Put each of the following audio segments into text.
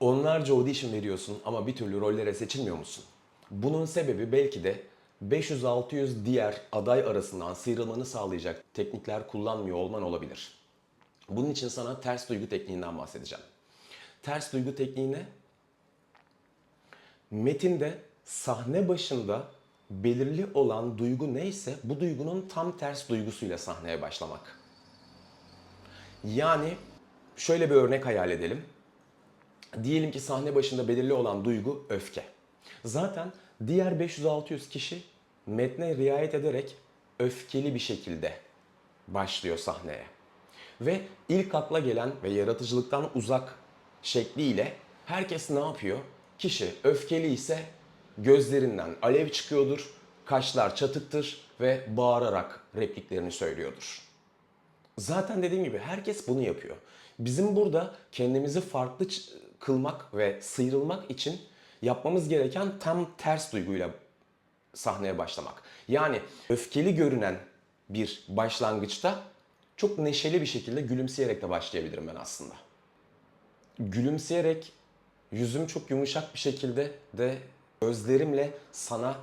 Onlarca audition veriyorsun ama bir türlü rollere seçilmiyor musun? Bunun sebebi belki de 500-600 diğer aday arasından sıyrılmanı sağlayacak teknikler kullanmıyor olman olabilir. Bunun için sana ters duygu tekniğinden bahsedeceğim. Ters duygu tekniği ne? Metinde sahne başında belirli olan duygu neyse bu duygunun tam ters duygusuyla sahneye başlamak. Yani şöyle bir örnek hayal edelim. Diyelim ki sahne başında belirli olan duygu öfke. Zaten diğer 500-600 kişi metne riayet ederek öfkeli bir şekilde başlıyor sahneye. Ve ilk akla gelen ve yaratıcılıktan uzak şekliyle herkes ne yapıyor? Kişi öfkeli ise gözlerinden alev çıkıyordur, kaşlar çatıktır ve bağırarak repliklerini söylüyordur. Zaten dediğim gibi herkes bunu yapıyor. Bizim burada kendimizi farklı kılmak ve sıyrılmak için yapmamız gereken tam ters duyguyla sahneye başlamak. Yani öfkeli görünen bir başlangıçta çok neşeli bir şekilde gülümseyerek de başlayabilirim ben aslında. Gülümseyerek yüzüm çok yumuşak bir şekilde de gözlerimle sana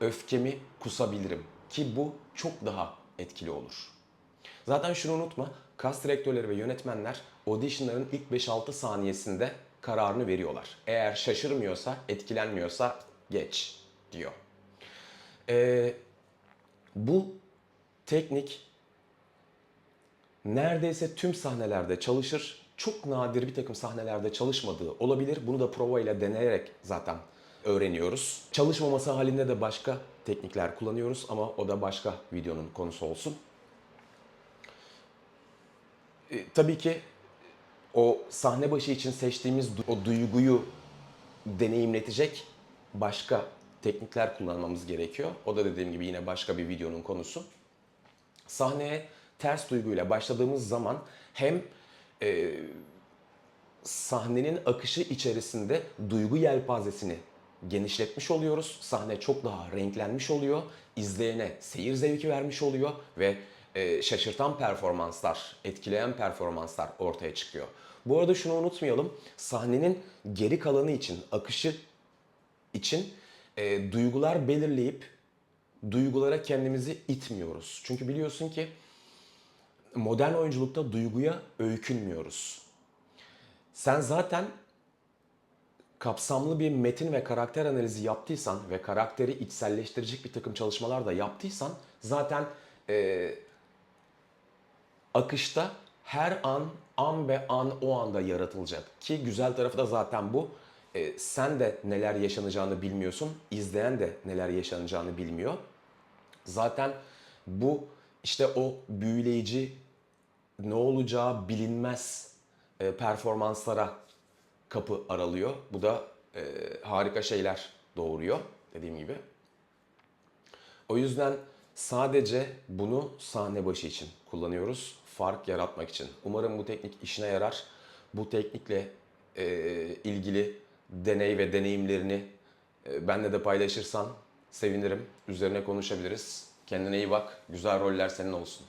öfkemi kusabilirim ki bu çok daha etkili olur. Zaten şunu unutma, kas direktörleri ve yönetmenler auditionların ilk 5-6 saniyesinde kararını veriyorlar. Eğer şaşırmıyorsa, etkilenmiyorsa geç diyor. Ee, bu teknik neredeyse tüm sahnelerde çalışır. Çok nadir bir takım sahnelerde çalışmadığı olabilir. Bunu da prova ile deneyerek zaten öğreniyoruz. Çalışmaması halinde de başka teknikler kullanıyoruz ama o da başka videonun konusu olsun. E, tabii ki o sahne başı için seçtiğimiz o duyguyu deneyimletecek başka teknikler kullanmamız gerekiyor. O da dediğim gibi yine başka bir videonun konusu. Sahneye ters duyguyla başladığımız zaman hem e, sahnenin akışı içerisinde duygu yelpazesini genişletmiş oluyoruz. Sahne çok daha renklenmiş oluyor. İzleyene seyir zevki vermiş oluyor ve e, şaşırtan performanslar, etkileyen performanslar ortaya çıkıyor. Bu arada şunu unutmayalım. Sahnenin geri kalanı için, akışı için e, duygular belirleyip duygulara kendimizi itmiyoruz. Çünkü biliyorsun ki modern oyunculukta duyguya öykünmüyoruz. Sen zaten kapsamlı bir metin ve karakter analizi yaptıysan ve karakteri içselleştirecek bir takım çalışmalar da yaptıysan zaten e, akışta her an an be an o anda yaratılacak. Ki güzel tarafı da zaten bu. E, sen de neler yaşanacağını bilmiyorsun, izleyen de neler yaşanacağını bilmiyor. Zaten bu işte o büyüleyici ne olacağı bilinmez e, performanslara kapı aralıyor. Bu da e, harika şeyler doğuruyor dediğim gibi. O yüzden sadece bunu sahne başı için kullanıyoruz. Fark yaratmak için. Umarım bu teknik işine yarar. Bu teknikle e, ilgili deney ve deneyimlerini e, benle de paylaşırsan sevinirim. Üzerine konuşabiliriz. Kendine iyi bak. Güzel roller senin olsun.